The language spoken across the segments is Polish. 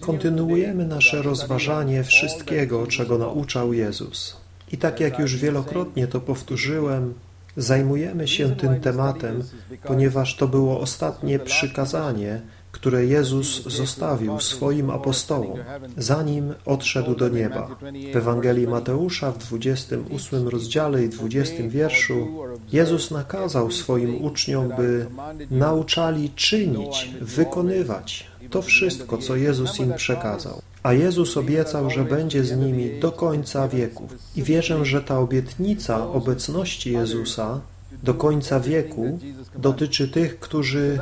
Kontynuujemy nasze rozważanie wszystkiego, czego nauczał Jezus. I tak jak już wielokrotnie to powtórzyłem, zajmujemy się tym tematem, ponieważ to było ostatnie przykazanie, które Jezus zostawił swoim apostołom, zanim odszedł do nieba. W Ewangelii Mateusza w 28 rozdziale i 20 wierszu Jezus nakazał swoim uczniom, by nauczali czynić, wykonywać to wszystko, co Jezus im przekazał. A Jezus obiecał, że będzie z nimi do końca wieków. I wierzę, że ta obietnica obecności Jezusa do końca wieku dotyczy tych, którzy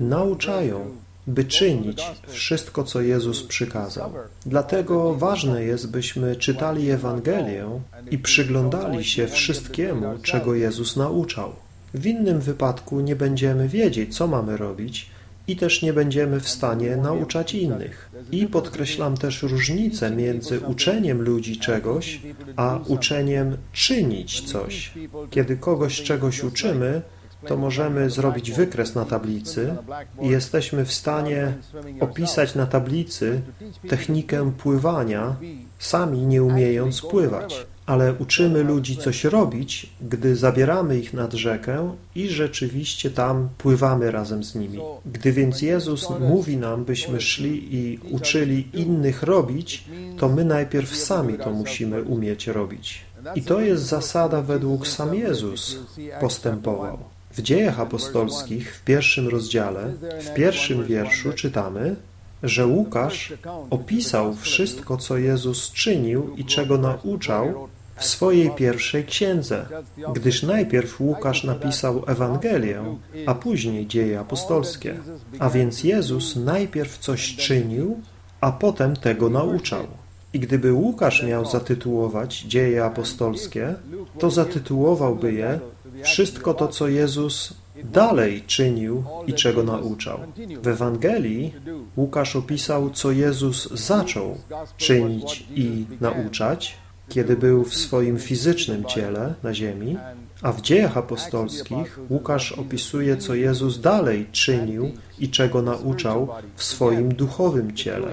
nauczają, by czynić wszystko, co Jezus przykazał. Dlatego ważne jest, byśmy czytali Ewangelię i przyglądali się wszystkiemu, czego Jezus nauczał. W innym wypadku nie będziemy wiedzieć, co mamy robić, i też nie będziemy w stanie nauczać innych. I podkreślam też różnicę między uczeniem ludzi czegoś, a uczeniem czynić coś. Kiedy kogoś czegoś uczymy, to możemy zrobić wykres na tablicy i jesteśmy w stanie opisać na tablicy technikę pływania, sami nie umiejąc pływać. Ale uczymy ludzi coś robić, gdy zabieramy ich nad rzekę i rzeczywiście tam pływamy razem z nimi. Gdy więc Jezus mówi nam, byśmy szli i uczyli innych robić, to my najpierw sami to musimy umieć robić. I to jest zasada, według sam Jezus postępował. W dziejach apostolskich w pierwszym rozdziale, w pierwszym wierszu czytamy, że Łukasz opisał wszystko, co Jezus czynił i czego nauczał w swojej pierwszej księdze, gdyż najpierw Łukasz napisał Ewangelię, a później dzieje apostolskie. A więc Jezus najpierw coś czynił, a potem tego nauczał. I gdyby Łukasz miał zatytułować dzieje apostolskie, to zatytułowałby je wszystko to, co Jezus dalej czynił i czego nauczał. W Ewangelii Łukasz opisał, co Jezus zaczął czynić i nauczać, kiedy był w swoim fizycznym ciele na ziemi, a w dziejach apostolskich Łukasz opisuje, co Jezus dalej czynił i czego nauczał w swoim duchowym ciele.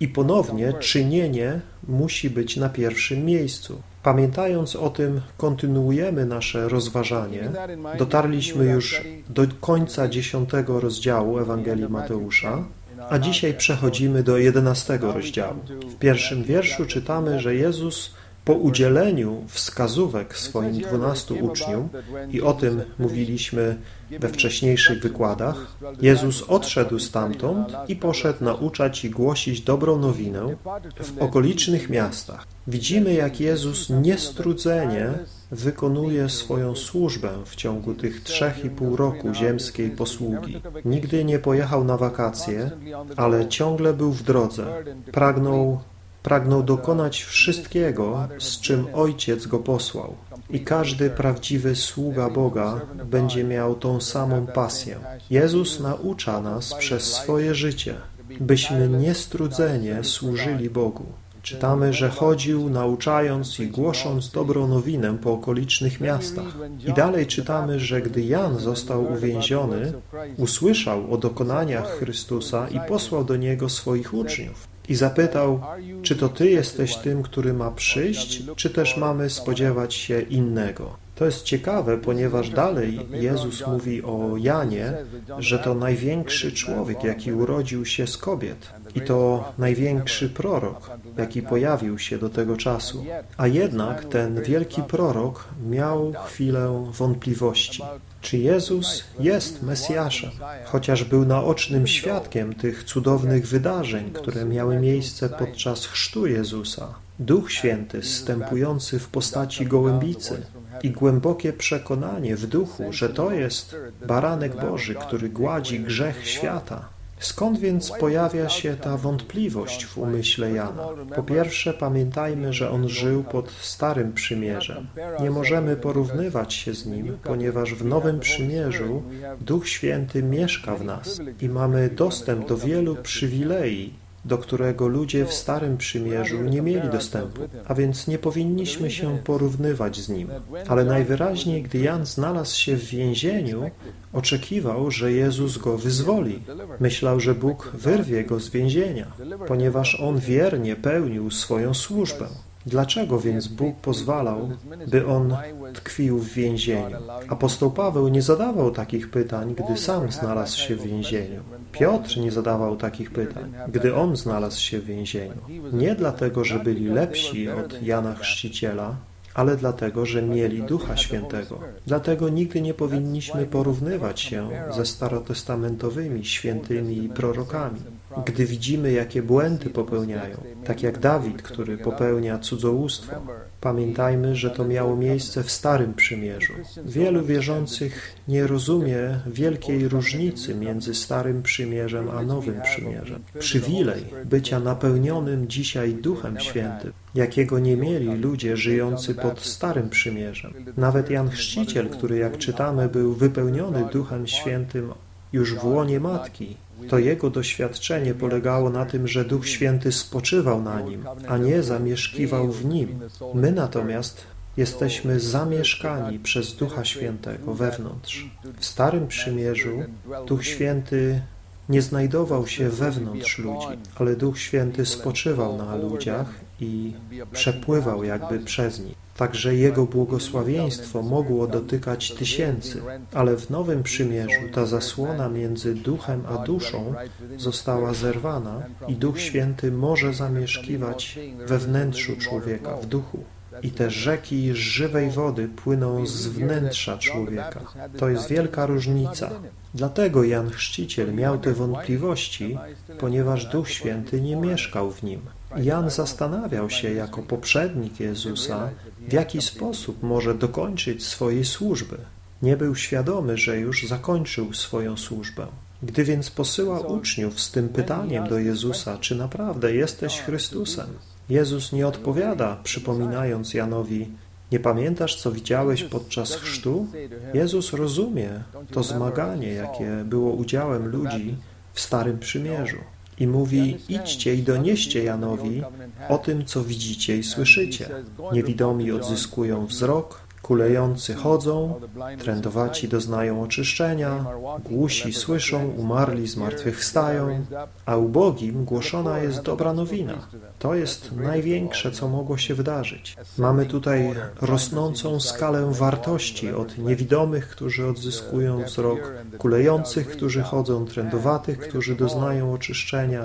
I ponownie czynienie musi być na pierwszym miejscu. Pamiętając o tym, kontynuujemy nasze rozważanie. Dotarliśmy już do końca dziesiątego rozdziału Ewangelii Mateusza, a dzisiaj przechodzimy do jedenastego rozdziału. W pierwszym wierszu czytamy, że Jezus po udzieleniu wskazówek swoim dwunastu uczniom, i o tym mówiliśmy we wcześniejszych wykładach, Jezus odszedł stamtąd i poszedł nauczać i głosić dobrą nowinę w okolicznych miastach. Widzimy, jak Jezus niestrudzenie wykonuje swoją służbę w ciągu tych trzech i pół roku ziemskiej posługi. Nigdy nie pojechał na wakacje, ale ciągle był w drodze. Pragnął pragnął dokonać wszystkiego, z czym Ojciec go posłał. I każdy prawdziwy sługa Boga będzie miał tą samą pasję. Jezus naucza nas przez swoje życie, byśmy niestrudzenie służyli Bogu. Czytamy, że chodził nauczając i głosząc dobrą nowinę po okolicznych miastach. I dalej czytamy, że gdy Jan został uwięziony, usłyszał o dokonaniach Chrystusa i posłał do niego swoich uczniów i zapytał, czy to Ty jesteś tym, który ma przyjść, czy też mamy spodziewać się innego. To jest ciekawe, ponieważ dalej Jezus mówi o Janie, że to największy człowiek, jaki urodził się z kobiet i to największy prorok, jaki pojawił się do tego czasu. A jednak ten wielki prorok miał chwilę wątpliwości. Czy Jezus jest Mesjaszem, chociaż był naocznym świadkiem tych cudownych wydarzeń, które miały miejsce podczas chrztu Jezusa? Duch Święty, zstępujący w postaci gołębicy i głębokie przekonanie w duchu, że to jest baranek Boży, który gładzi grzech świata, Skąd więc pojawia się ta wątpliwość w umyśle Jana? Po pierwsze, pamiętajmy, że on żył pod Starym Przymierzem. Nie możemy porównywać się z nim, ponieważ w Nowym Przymierzu Duch Święty mieszka w nas i mamy dostęp do wielu przywilei do którego ludzie w Starym Przymierzu nie mieli dostępu, a więc nie powinniśmy się porównywać z nim. Ale najwyraźniej, gdy Jan znalazł się w więzieniu, oczekiwał, że Jezus go wyzwoli. Myślał, że Bóg wyrwie go z więzienia, ponieważ on wiernie pełnił swoją służbę. Dlaczego więc Bóg pozwalał, by on tkwił w więzieniu? Apostoł Paweł nie zadawał takich pytań, gdy sam znalazł się w więzieniu. Piotr nie zadawał takich pytań, gdy on znalazł się w więzieniu. Nie dlatego, że byli lepsi od Jana Chrzciciela, ale dlatego, że mieli Ducha Świętego. Dlatego nigdy nie powinniśmy porównywać się ze starotestamentowymi świętymi i prorokami. Gdy widzimy, jakie błędy popełniają, tak jak Dawid, który popełnia cudzołóstwo, pamiętajmy, że to miało miejsce w Starym Przymierzu. Wielu wierzących nie rozumie wielkiej różnicy między Starym Przymierzem a Nowym Przymierzem. Przywilej bycia napełnionym dzisiaj Duchem Świętym, jakiego nie mieli ludzie żyjący pod Starym Przymierzem. Nawet Jan Chrzciciel, który jak czytamy był wypełniony Duchem Świętym już w łonie Matki, to jego doświadczenie polegało na tym, że Duch Święty spoczywał na nim, a nie zamieszkiwał w nim. My natomiast jesteśmy zamieszkani przez Ducha Świętego wewnątrz. W Starym Przymierzu Duch Święty nie znajdował się wewnątrz ludzi, ale Duch Święty spoczywał na ludziach i przepływał jakby przez nich. Także Jego błogosławieństwo mogło dotykać tysięcy, ale w Nowym Przymierzu ta zasłona między duchem a duszą została zerwana i Duch Święty może zamieszkiwać we wnętrzu człowieka, w duchu. I te rzeki żywej wody płyną z wnętrza człowieka. To jest wielka różnica. Dlatego Jan Chrzciciel miał te wątpliwości, ponieważ Duch Święty nie mieszkał w nim. Jan zastanawiał się jako poprzednik Jezusa, w jaki sposób może dokończyć swojej służby. Nie był świadomy, że już zakończył swoją służbę. Gdy więc posyła uczniów z tym pytaniem do Jezusa, czy naprawdę jesteś Chrystusem, Jezus nie odpowiada, przypominając Janowi, nie pamiętasz, co widziałeś podczas chrztu? Jezus rozumie to zmaganie, jakie było udziałem ludzi w Starym Przymierzu i mówi, idźcie i donieście Janowi o tym, co widzicie i słyszycie. Niewidomi odzyskują wzrok, kulejący chodzą, trędowaci doznają oczyszczenia, głusi słyszą, umarli zmartwychwstają, a ubogim głoszona jest dobra nowina. To jest największe, co mogło się wydarzyć. Mamy tutaj rosnącą skalę wartości od niewidomych, którzy odzyskują wzrok, kulejących, którzy chodzą, trędowatych, którzy doznają oczyszczenia,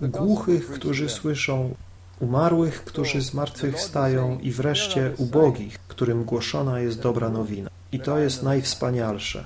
głuchych, którzy słyszą, umarłych, którzy zmartwychwstają i wreszcie ubogich, którym głoszona jest dobra nowina. I to jest najwspanialsze.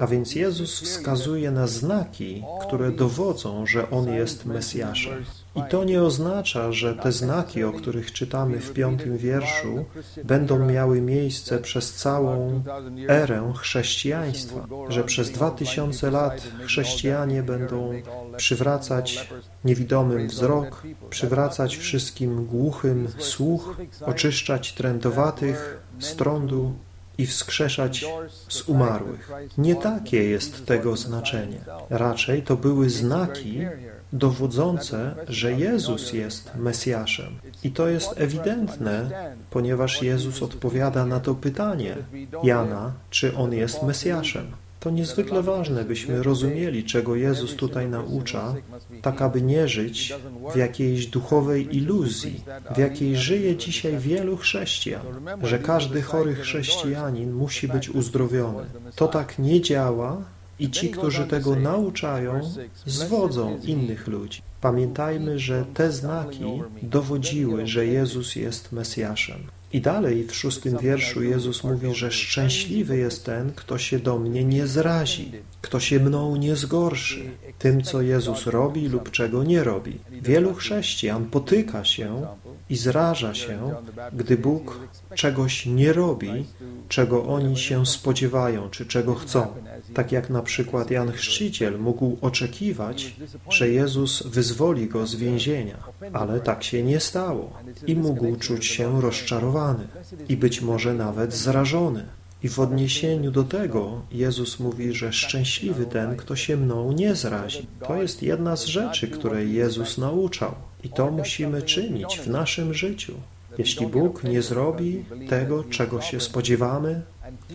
A więc Jezus wskazuje na znaki, które dowodzą, że On jest Mesjaszem. I to nie oznacza, że te znaki, o których czytamy w piątym wierszu, będą miały miejsce przez całą erę chrześcijaństwa, że przez dwa tysiące lat chrześcijanie będą przywracać niewidomym wzrok, przywracać wszystkim głuchym słuch, oczyszczać trędowatych z trądu, i wskrzeszać z umarłych. Nie takie jest tego znaczenie. Raczej to były znaki dowodzące, że Jezus jest Mesjaszem. I to jest ewidentne, ponieważ Jezus odpowiada na to pytanie Jana, czy On jest Mesjaszem. To niezwykle ważne, byśmy rozumieli, czego Jezus tutaj naucza, tak aby nie żyć w jakiejś duchowej iluzji, w jakiej żyje dzisiaj wielu chrześcijan, że każdy chory chrześcijanin musi być uzdrowiony. To tak nie działa i ci, którzy tego nauczają, zwodzą innych ludzi. Pamiętajmy, że te znaki dowodziły, że Jezus jest Mesjaszem. I dalej w szóstym wierszu Jezus mówi, że szczęśliwy jest ten, kto się do mnie nie zrazi, kto się mną nie zgorszy, tym, co Jezus robi lub czego nie robi. Wielu chrześcijan potyka się i zraża się, gdy Bóg czegoś nie robi, czego oni się spodziewają, czy czego chcą. Tak jak na przykład Jan Chrzciciel mógł oczekiwać, że Jezus wyzwoli go z więzienia, ale tak się nie stało i mógł czuć się rozczarowany i być może nawet zrażony. I w odniesieniu do tego Jezus mówi, że szczęśliwy ten, kto się mną nie zrazi. To jest jedna z rzeczy, której Jezus nauczał. I to musimy czynić w naszym życiu. Jeśli Bóg nie zrobi tego, czego się spodziewamy,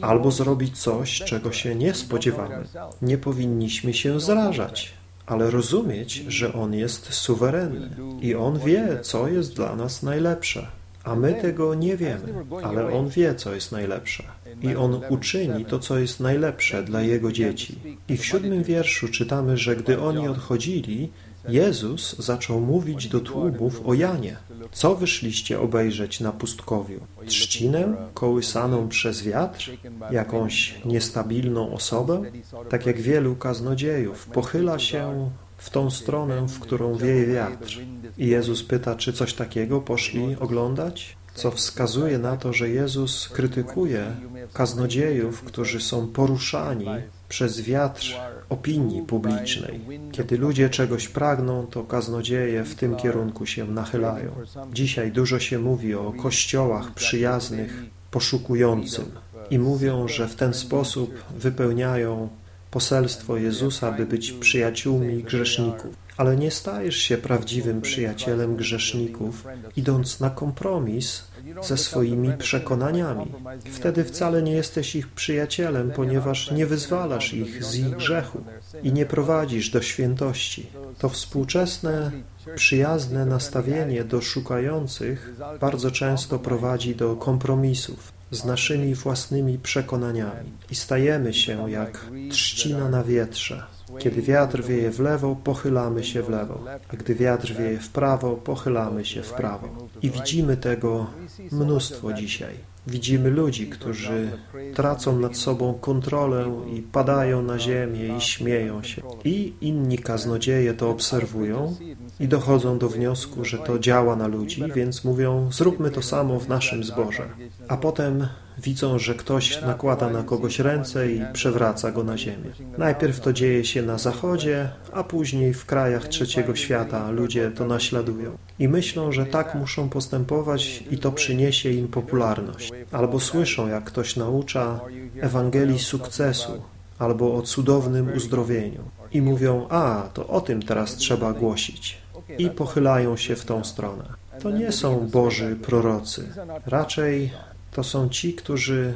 albo zrobi coś, czego się nie spodziewamy, nie powinniśmy się zrażać, ale rozumieć, że On jest suwerenny i On wie, co jest dla nas najlepsze. A my tego nie wiemy, ale On wie, co jest najlepsze. I On uczyni to, co jest najlepsze dla Jego dzieci. I w siódmym wierszu czytamy, że gdy oni odchodzili, Jezus zaczął mówić do tłumów o Janie. Co wyszliście obejrzeć na pustkowiu? Trzcinę kołysaną przez wiatr? Jakąś niestabilną osobę? Tak jak wielu kaznodziejów pochyla się w tą stronę, w którą wieje wiatr. I Jezus pyta, czy coś takiego poszli oglądać? Co wskazuje na to, że Jezus krytykuje kaznodziejów, którzy są poruszani przez wiatr opinii publicznej. Kiedy ludzie czegoś pragną, to kaznodzieje w tym kierunku się nachylają. Dzisiaj dużo się mówi o kościołach przyjaznych, poszukującym i mówią, że w ten sposób wypełniają poselstwo Jezusa, by być przyjaciółmi grzeszników. Ale nie stajesz się prawdziwym przyjacielem grzeszników, idąc na kompromis ze swoimi przekonaniami. Wtedy wcale nie jesteś ich przyjacielem, ponieważ nie wyzwalasz ich z ich grzechu i nie prowadzisz do świętości. To współczesne, przyjazne nastawienie do szukających bardzo często prowadzi do kompromisów z naszymi własnymi przekonaniami i stajemy się jak trzcina na wietrze. Kiedy wiatr wieje w lewo, pochylamy się w lewo, a gdy wiatr wieje w prawo, pochylamy się w prawo. I widzimy tego mnóstwo dzisiaj. Widzimy ludzi, którzy tracą nad sobą kontrolę i padają na ziemię i śmieją się. I inni kaznodzieje to obserwują i dochodzą do wniosku, że to działa na ludzi, więc mówią, zróbmy to samo w naszym zborze. A potem widzą, że ktoś nakłada na kogoś ręce i przewraca go na ziemię. Najpierw to dzieje się na zachodzie, a później w krajach trzeciego świata ludzie to naśladują. I myślą, że tak muszą postępować i to przyniesie im popularność. Albo słyszą, jak ktoś naucza Ewangelii sukcesu, albo o cudownym uzdrowieniu. I mówią, a, to o tym teraz trzeba głosić. I pochylają się w tą stronę. To nie są Boży prorocy. Raczej to są ci, którzy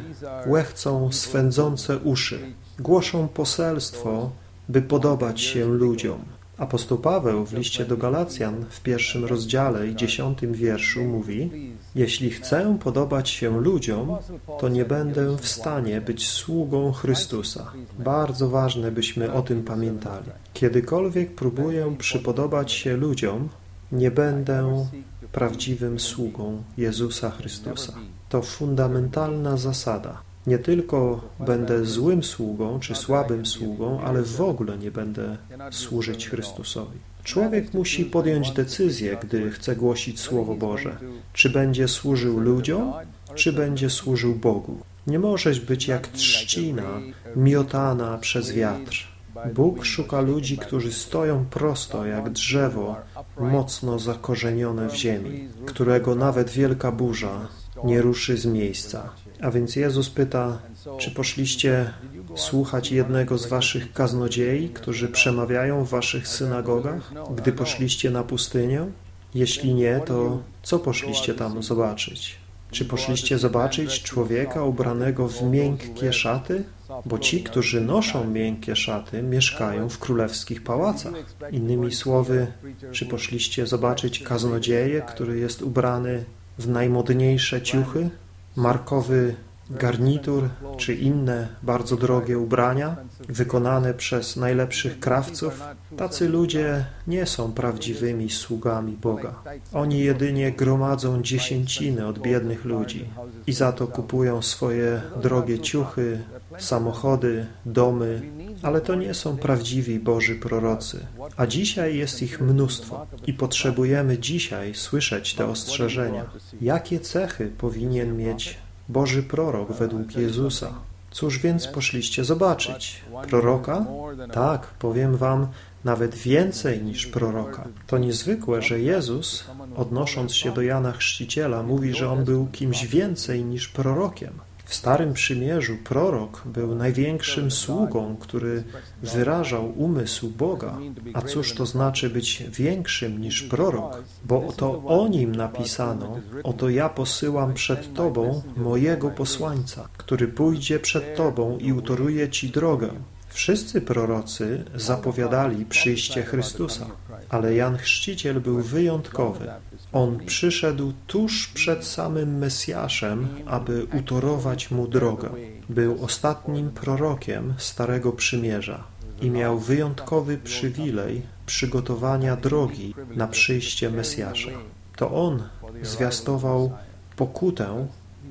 łechcą swędzące uszy. Głoszą poselstwo, by podobać się ludziom. Apostoł Paweł w liście do Galacjan w pierwszym rozdziale i dziesiątym wierszu mówi Jeśli chcę podobać się ludziom, to nie będę w stanie być sługą Chrystusa. Bardzo ważne, byśmy o tym pamiętali. Kiedykolwiek próbuję przypodobać się ludziom, nie będę prawdziwym sługą Jezusa Chrystusa. To fundamentalna zasada. Nie tylko będę złym sługą czy słabym sługą, ale w ogóle nie będę służyć Chrystusowi. Człowiek musi podjąć decyzję, gdy chce głosić Słowo Boże. Czy będzie służył ludziom, czy będzie służył Bogu. Nie możesz być jak trzcina miotana przez wiatr. Bóg szuka ludzi, którzy stoją prosto jak drzewo, mocno zakorzenione w ziemi, którego nawet wielka burza nie ruszy z miejsca. A więc Jezus pyta, czy poszliście słuchać jednego z waszych kaznodziei, którzy przemawiają w waszych synagogach, gdy poszliście na pustynię? Jeśli nie, to co poszliście tam zobaczyć? Czy poszliście zobaczyć człowieka ubranego w miękkie szaty? Bo ci, którzy noszą miękkie szaty, mieszkają w królewskich pałacach. Innymi słowy, czy poszliście zobaczyć kaznodzieję, który jest ubrany w najmodniejsze ciuchy, markowy garnitur czy inne bardzo drogie ubrania wykonane przez najlepszych krawców, tacy ludzie nie są prawdziwymi sługami Boga. Oni jedynie gromadzą dziesięciny od biednych ludzi i za to kupują swoje drogie ciuchy, samochody, domy, ale to nie są prawdziwi Boży prorocy. A dzisiaj jest ich mnóstwo i potrzebujemy dzisiaj słyszeć te ostrzeżenia. Jakie cechy powinien mieć Boży prorok według Jezusa? Cóż więc poszliście zobaczyć? Proroka? Tak, powiem wam, nawet więcej niż proroka. To niezwykłe, że Jezus, odnosząc się do Jana Chrzciciela, mówi, że on był kimś więcej niż prorokiem. W Starym Przymierzu prorok był największym sługą, który wyrażał umysł Boga. A cóż to znaczy być większym niż prorok? Bo to o nim napisano: Oto ja posyłam przed Tobą mojego posłańca, który pójdzie przed Tobą i utoruje Ci drogę. Wszyscy prorocy zapowiadali przyjście Chrystusa, ale Jan Chrzciciel był wyjątkowy. On przyszedł tuż przed samym Mesjaszem, aby utorować mu drogę. Był ostatnim prorokiem Starego Przymierza i miał wyjątkowy przywilej przygotowania drogi na przyjście Mesjasza. To on zwiastował pokutę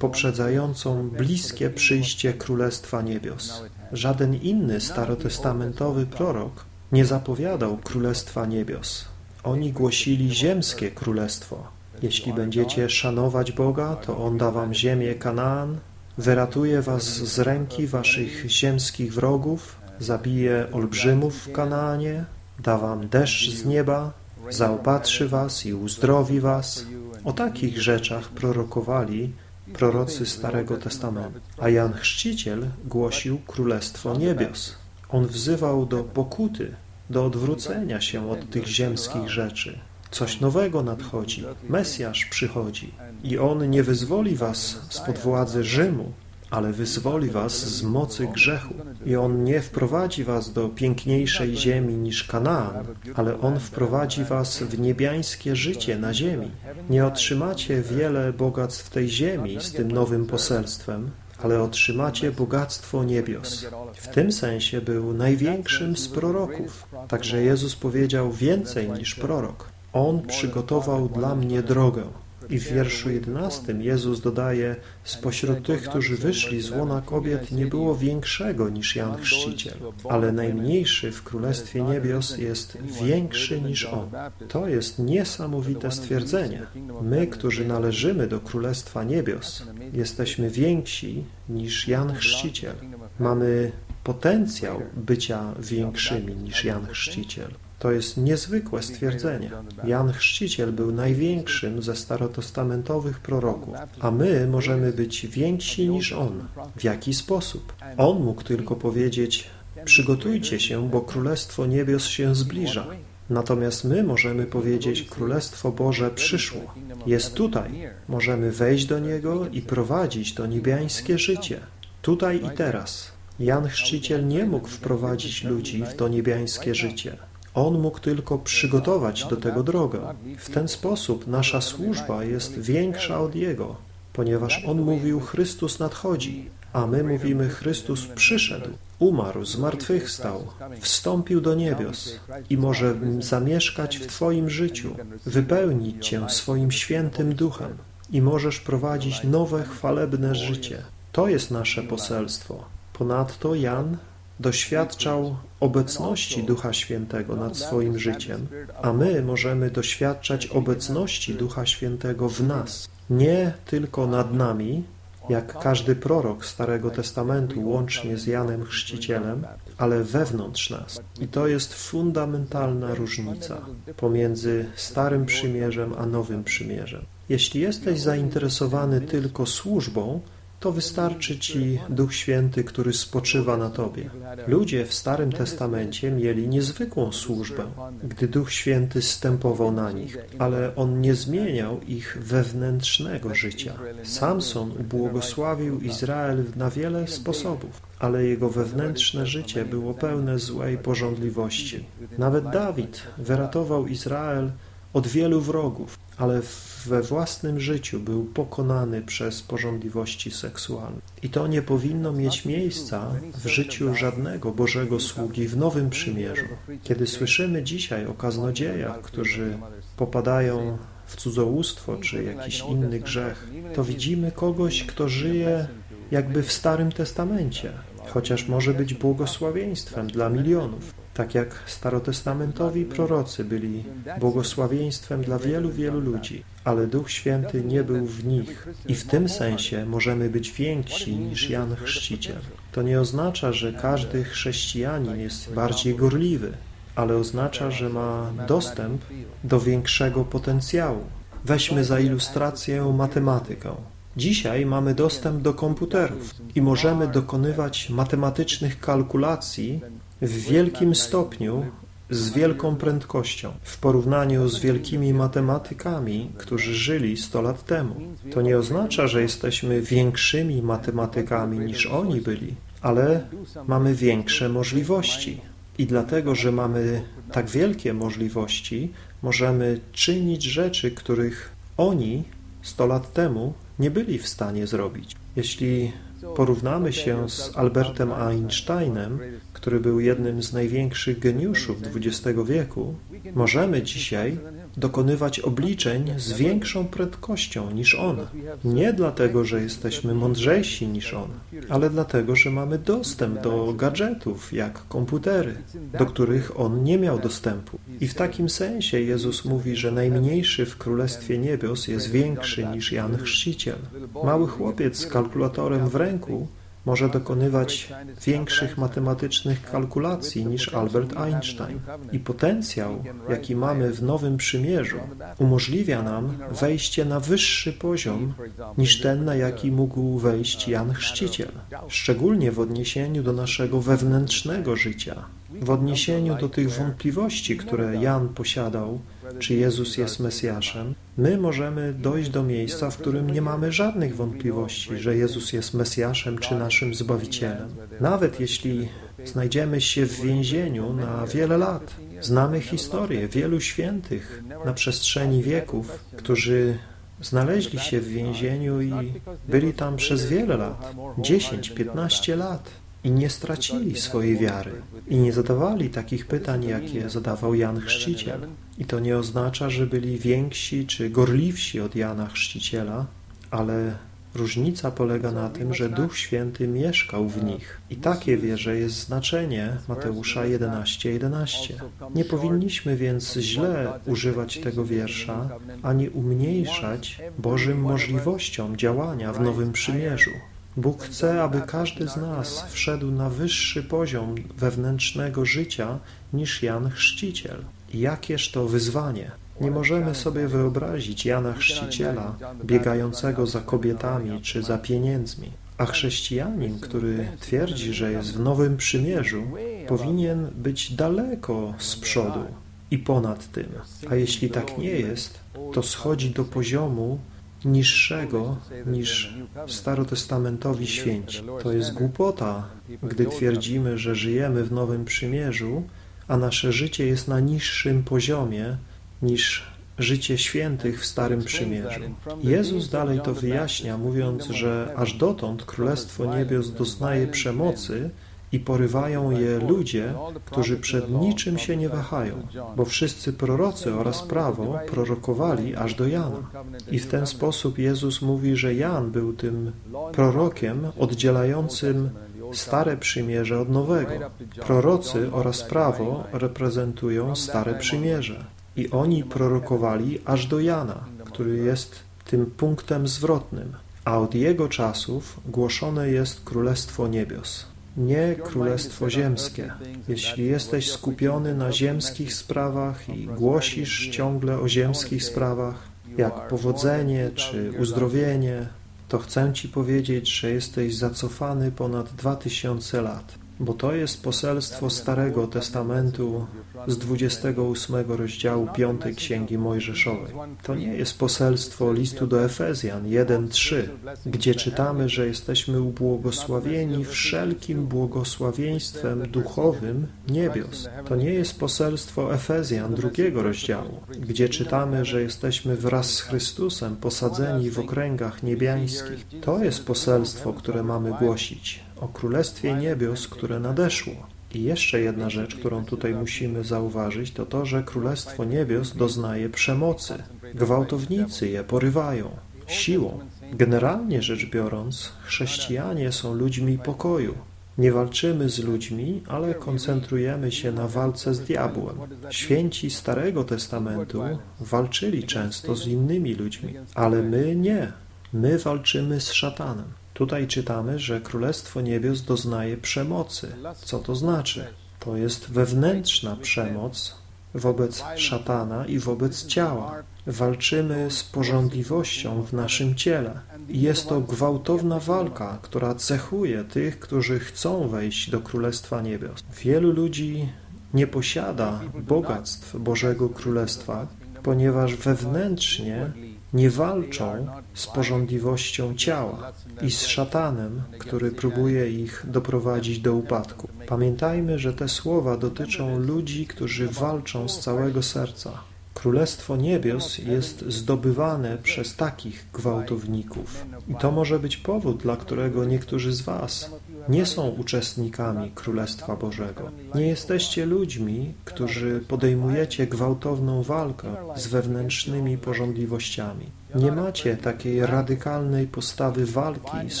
poprzedzającą bliskie przyjście Królestwa Niebios. Żaden inny starotestamentowy prorok nie zapowiadał Królestwa Niebios. Oni głosili ziemskie królestwo. Jeśli będziecie szanować Boga, to On da wam ziemię Kanaan, wyratuje was z ręki waszych ziemskich wrogów, zabije olbrzymów w Kanaanie, da wam deszcz z nieba, zaopatrzy was i uzdrowi was. O takich rzeczach prorokowali prorocy Starego Testamentu. A Jan Chrzciciel głosił Królestwo Niebios. On wzywał do pokuty, do odwrócenia się od tych ziemskich rzeczy. Coś nowego nadchodzi. Mesjasz przychodzi i On nie wyzwoli was spod władzy Rzymu, ale wyzwoli was z mocy grzechu. I On nie wprowadzi was do piękniejszej ziemi niż Kanaan, ale On wprowadzi was w niebiańskie życie na ziemi. Nie otrzymacie wiele bogactw tej ziemi z tym nowym poselstwem, ale otrzymacie bogactwo niebios. W tym sensie był największym z proroków. Także Jezus powiedział więcej niż prorok. On przygotował dla mnie drogę. I w wierszu 11 Jezus dodaje, spośród tych, którzy wyszli z łona kobiet, nie było większego niż Jan Chrzciciel, ale najmniejszy w Królestwie Niebios jest większy niż On. To jest niesamowite stwierdzenie. My, którzy należymy do Królestwa Niebios, jesteśmy więksi niż Jan Chrzciciel. Mamy potencjał bycia większymi niż Jan Chrzciciel. To jest niezwykłe stwierdzenie. Jan Chrzciciel był największym ze starotestamentowych proroków, a my możemy być więksi niż on. W jaki sposób? On mógł tylko powiedzieć: Przygotujcie się, bo Królestwo Niebios się zbliża. Natomiast my możemy powiedzieć: Królestwo Boże przyszło, jest tutaj. Możemy wejść do niego i prowadzić to niebiańskie życie, tutaj i teraz. Jan Chrzciciel nie mógł wprowadzić ludzi w to niebiańskie życie. On mógł tylko przygotować do tego drogę. W ten sposób nasza służba jest większa od Jego, ponieważ On mówił Chrystus nadchodzi, a my mówimy Chrystus przyszedł, umarł, zmartwychwstał, wstąpił do niebios i może zamieszkać w Twoim życiu, wypełnić Cię swoim świętym duchem i możesz prowadzić nowe, chwalebne życie. To jest nasze poselstwo. Ponadto Jan doświadczał obecności Ducha Świętego nad swoim życiem, a my możemy doświadczać obecności Ducha Świętego w nas, nie tylko nad nami, jak każdy prorok Starego Testamentu, łącznie z Janem Chrzcicielem, ale wewnątrz nas. I to jest fundamentalna różnica pomiędzy Starym Przymierzem a Nowym Przymierzem. Jeśli jesteś zainteresowany tylko służbą, to wystarczy Ci Duch Święty, który spoczywa na Tobie. Ludzie w Starym Testamencie mieli niezwykłą służbę, gdy Duch Święty stępował na nich, ale On nie zmieniał ich wewnętrznego życia. Samson błogosławił Izrael na wiele sposobów, ale jego wewnętrzne życie było pełne złej porządliwości. Nawet Dawid wyratował Izrael od wielu wrogów, ale we własnym życiu był pokonany przez porządliwości seksualne. I to nie powinno mieć miejsca w życiu żadnego Bożego sługi w Nowym Przymierzu. Kiedy słyszymy dzisiaj o kaznodziejach, którzy popadają w cudzołóstwo czy jakiś inny grzech, to widzimy kogoś, kto żyje jakby w Starym Testamencie, chociaż może być błogosławieństwem dla milionów. Tak jak starotestamentowi prorocy byli błogosławieństwem dla wielu, wielu ludzi, ale Duch Święty nie był w nich i w tym sensie możemy być więksi niż Jan Chrzciciel. To nie oznacza, że każdy chrześcijanin jest bardziej gorliwy, ale oznacza, że ma dostęp do większego potencjału. Weźmy za ilustrację matematykę. Dzisiaj mamy dostęp do komputerów i możemy dokonywać matematycznych kalkulacji w wielkim stopniu z wielką prędkością w porównaniu z wielkimi matematykami, którzy żyli 100 lat temu. To nie oznacza, że jesteśmy większymi matematykami niż oni byli, ale mamy większe możliwości. I dlatego, że mamy tak wielkie możliwości, możemy czynić rzeczy, których oni 100 lat temu nie byli w stanie zrobić. Jeśli porównamy się z Albertem Einsteinem, który był jednym z największych geniuszów XX wieku, możemy dzisiaj dokonywać obliczeń z większą prędkością niż on. Nie dlatego, że jesteśmy mądrzejsi niż on, ale dlatego, że mamy dostęp do gadżetów, jak komputery, do których on nie miał dostępu. I w takim sensie Jezus mówi, że najmniejszy w Królestwie Niebios jest większy niż Jan Chrzciciel. Mały chłopiec z kalkulatorem w ręku może dokonywać większych matematycznych kalkulacji niż Albert Einstein. I potencjał, jaki mamy w Nowym Przymierzu, umożliwia nam wejście na wyższy poziom niż ten, na jaki mógł wejść Jan Chrzciciel, szczególnie w odniesieniu do naszego wewnętrznego życia, w odniesieniu do tych wątpliwości, które Jan posiadał, czy Jezus jest Mesjaszem, my możemy dojść do miejsca, w którym nie mamy żadnych wątpliwości, że Jezus jest Mesjaszem czy naszym Zbawicielem. Nawet jeśli znajdziemy się w więzieniu na wiele lat, znamy historię wielu świętych na przestrzeni wieków, którzy znaleźli się w więzieniu i byli tam przez wiele lat, 10-15 lat i nie stracili swojej wiary i nie zadawali takich pytań, jakie zadawał Jan Chrzciciel. I to nie oznacza, że byli więksi czy gorliwsi od Jana Chrzciciela, ale różnica polega na tym, że Duch Święty mieszkał w nich. I takie wierzę jest znaczenie Mateusza 11:11. 11. Nie powinniśmy więc źle używać tego wiersza, ani umniejszać Bożym możliwościom działania w Nowym Przymierzu. Bóg chce, aby każdy z nas wszedł na wyższy poziom wewnętrznego życia niż Jan Chrzciciel. Jakież to wyzwanie! Nie możemy sobie wyobrazić Jana Chrzciciela biegającego za kobietami czy za pieniędzmi. A chrześcijanin, który twierdzi, że jest w Nowym Przymierzu, powinien być daleko z przodu i ponad tym. A jeśli tak nie jest, to schodzi do poziomu niższego niż starotestamentowi święci. To jest głupota, gdy twierdzimy, że żyjemy w Nowym Przymierzu, a nasze życie jest na niższym poziomie niż życie świętych w Starym Przymierzu. Jezus dalej to wyjaśnia, mówiąc, że aż dotąd Królestwo Niebios doznaje przemocy i porywają je ludzie, którzy przed niczym się nie wahają, bo wszyscy prorocy oraz prawo prorokowali aż do Jana. I w ten sposób Jezus mówi, że Jan był tym prorokiem oddzielającym Stare Przymierze od Nowego. Prorocy oraz prawo reprezentują Stare Przymierze. I oni prorokowali aż do Jana, który jest tym punktem zwrotnym, a od jego czasów głoszone jest Królestwo Niebios nie królestwo ziemskie. Jeśli jesteś skupiony na ziemskich sprawach i głosisz ciągle o ziemskich sprawach, jak powodzenie czy uzdrowienie, to chcę Ci powiedzieć, że jesteś zacofany ponad dwa tysiące lat bo to jest poselstwo Starego Testamentu z 28 rozdziału 5 Księgi Mojżeszowej. To nie jest poselstwo listu do Efezjan 1:3, gdzie czytamy, że jesteśmy ubłogosławieni wszelkim błogosławieństwem duchowym niebios. To nie jest poselstwo Efezjan drugiego rozdziału, gdzie czytamy, że jesteśmy wraz z Chrystusem posadzeni w okręgach niebiańskich. To jest poselstwo, które mamy głosić o Królestwie Niebios, które nadeszło. I jeszcze jedna rzecz, którą tutaj musimy zauważyć, to to, że Królestwo Niebios doznaje przemocy. Gwałtownicy je porywają siłą. Generalnie rzecz biorąc, chrześcijanie są ludźmi pokoju. Nie walczymy z ludźmi, ale koncentrujemy się na walce z diabłem. Święci Starego Testamentu walczyli często z innymi ludźmi, ale my nie. My walczymy z szatanem. Tutaj czytamy, że Królestwo Niebios doznaje przemocy. Co to znaczy? To jest wewnętrzna przemoc wobec szatana i wobec ciała. Walczymy z porządliwością w naszym ciele. Jest to gwałtowna walka, która cechuje tych, którzy chcą wejść do Królestwa Niebios. Wielu ludzi nie posiada bogactw Bożego Królestwa, ponieważ wewnętrznie nie walczą z porządliwością ciała i z szatanem, który próbuje ich doprowadzić do upadku. Pamiętajmy, że te słowa dotyczą ludzi, którzy walczą z całego serca. Królestwo Niebios jest zdobywane przez takich gwałtowników. I to może być powód, dla którego niektórzy z Was nie są uczestnikami Królestwa Bożego. Nie jesteście ludźmi, którzy podejmujecie gwałtowną walkę z wewnętrznymi porządliwościami. Nie macie takiej radykalnej postawy walki z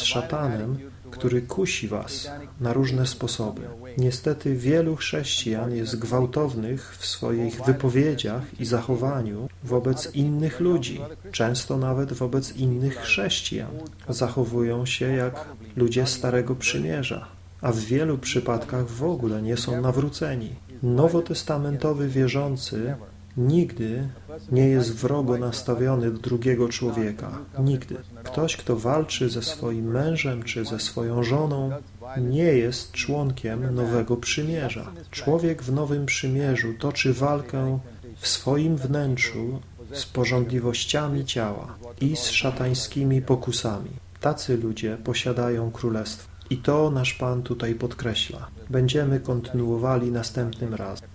szatanem, który kusi was na różne sposoby. Niestety wielu chrześcijan jest gwałtownych w swoich wypowiedziach i zachowaniu wobec innych ludzi, często nawet wobec innych chrześcijan. Zachowują się jak ludzie Starego Przymierza, a w wielu przypadkach w ogóle nie są nawróceni. Nowotestamentowy wierzący nigdy nie jest wrogo nastawiony do drugiego człowieka. Nigdy. Ktoś, kto walczy ze swoim mężem czy ze swoją żoną, nie jest członkiem nowego przymierza. Człowiek w nowym przymierzu toczy walkę w swoim wnętrzu z porządliwościami ciała i z szatańskimi pokusami. Tacy ludzie posiadają królestwo. I to nasz Pan tutaj podkreśla. Będziemy kontynuowali następnym razem.